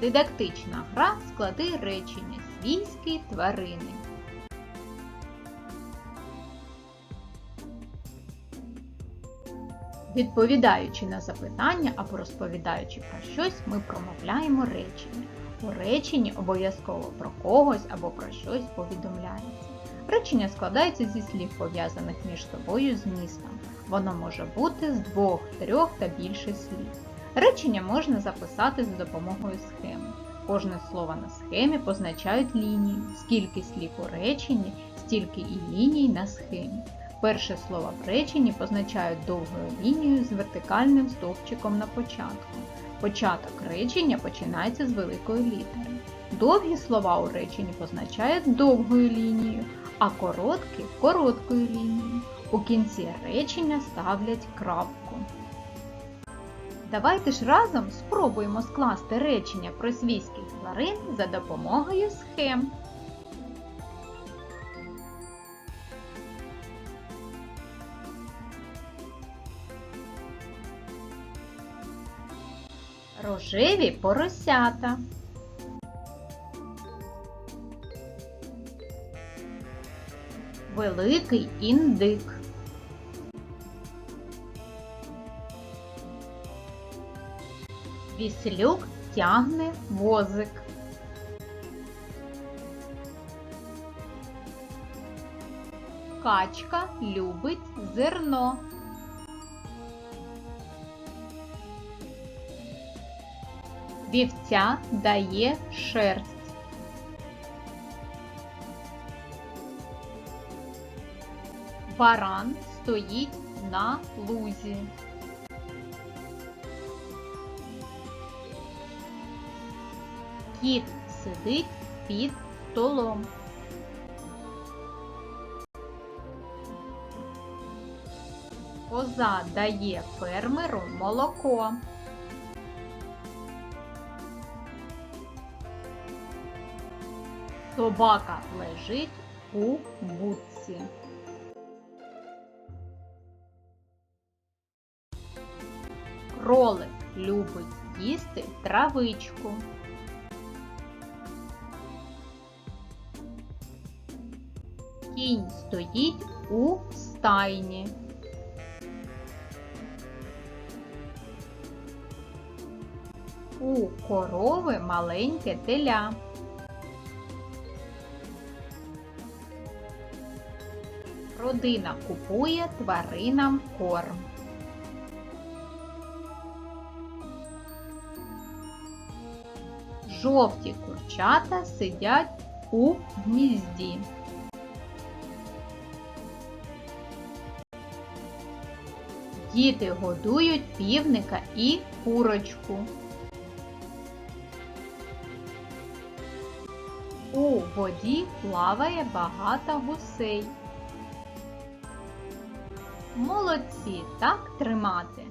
Дидактична гра склади речення свійські тварини. Відповідаючи на запитання або розповідаючи про щось, ми промовляємо речення. У реченні обов'язково про когось або про щось повідомляється. Речення складається зі слів, пов'язаних між собою змістом. Воно може бути з двох, трьох та більше слів. Речення можна записати за допомогою схеми. Кожне слово на схемі позначають лінію. Скільки слів у реченні, стільки і ліній на схемі. Перше слово в реченні позначають довгою лінією з вертикальним стовпчиком на початку. Початок речення починається з великої літери. Довгі слова у реченні позначають довгою лінією, а короткі короткою лінією. У кінці речення ставлять крапку. Давайте ж разом спробуємо скласти речення про свійських тварин за допомогою схем. Рожеві поросята. Великий індик. Віслюк тягне возик. Качка любить зерно. Вівця дає шерсть. Баран стоїть на лузі. Кіт сидить під столом. Коза дає фермеру молоко. Собака лежить у будці. Кролик любить їсти травичку. Кінь стоїть у стайні. У корови маленьке теля. Родина купує тваринам корм. Жовті курчата сидять у гнізді. Діти годують півника і курочку. У воді плаває багато гусей. Молодці, так тримати.